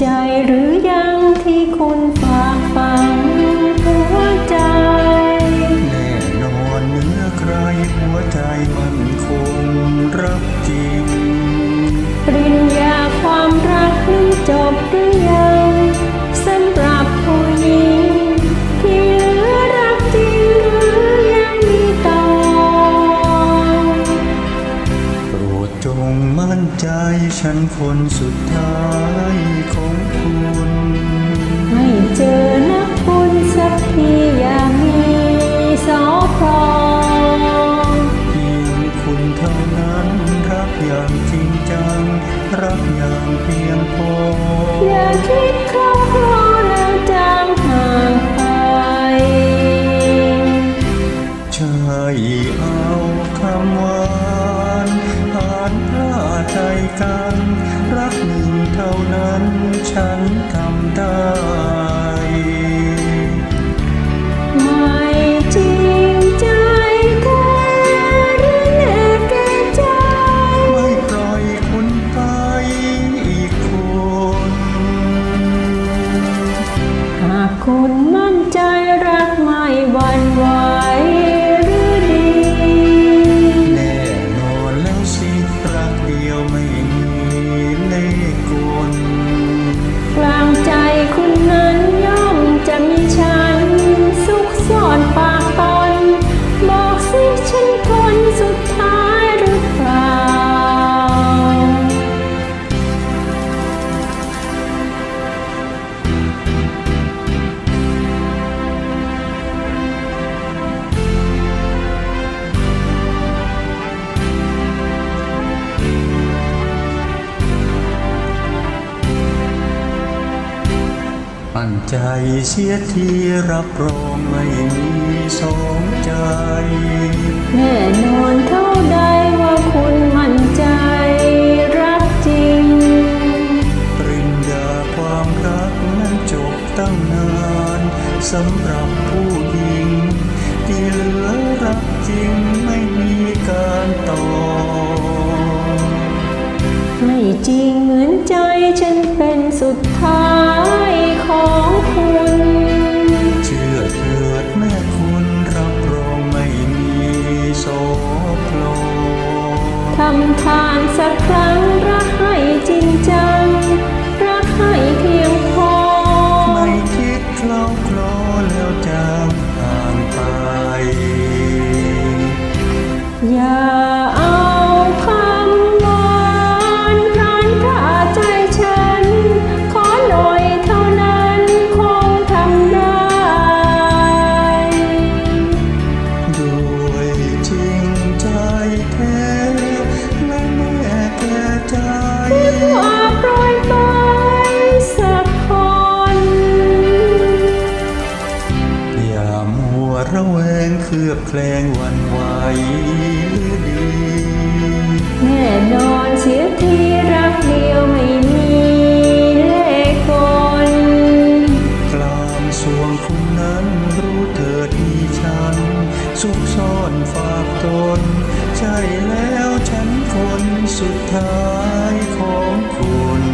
ใจหรือยังที่คุณฝากฝังหัวใจ แน่นอนเนื้อใครหัวใจมันคงรักจริง ปริญญาความรักนั้นจบหรือยัง คนสุดท้ายของคุณให้เจอนักบุญสักทีอย่ามีสอพอเพียงคุณเท่านั้น รักอย่างจริงจัง รักอย่างเพียงพออย่าคิด ฉันทำได้ นใจเสียทีรับรองไม่มีสองใจ แน่นอนเท่าใด สำหรับผู้หญิง ที่เหลือรักจริงไม่มีการต่อ ไม่จริงเหมือนใจฉันเป็นสุดท้ายของคุณ เชื่อเถิดแม่คุณรับรองไม่มีโสโครทำทานสักครั้ง ลือแคลงวันไหวดีแน่นอนเสียทีรักเดียวไม่มีเลขคนกลางสวงคุณนั้นรู้เธอที่ฉันซุกซ่อนฝากตน ใช่แล้วฉันคนสุดท้ายของคุณ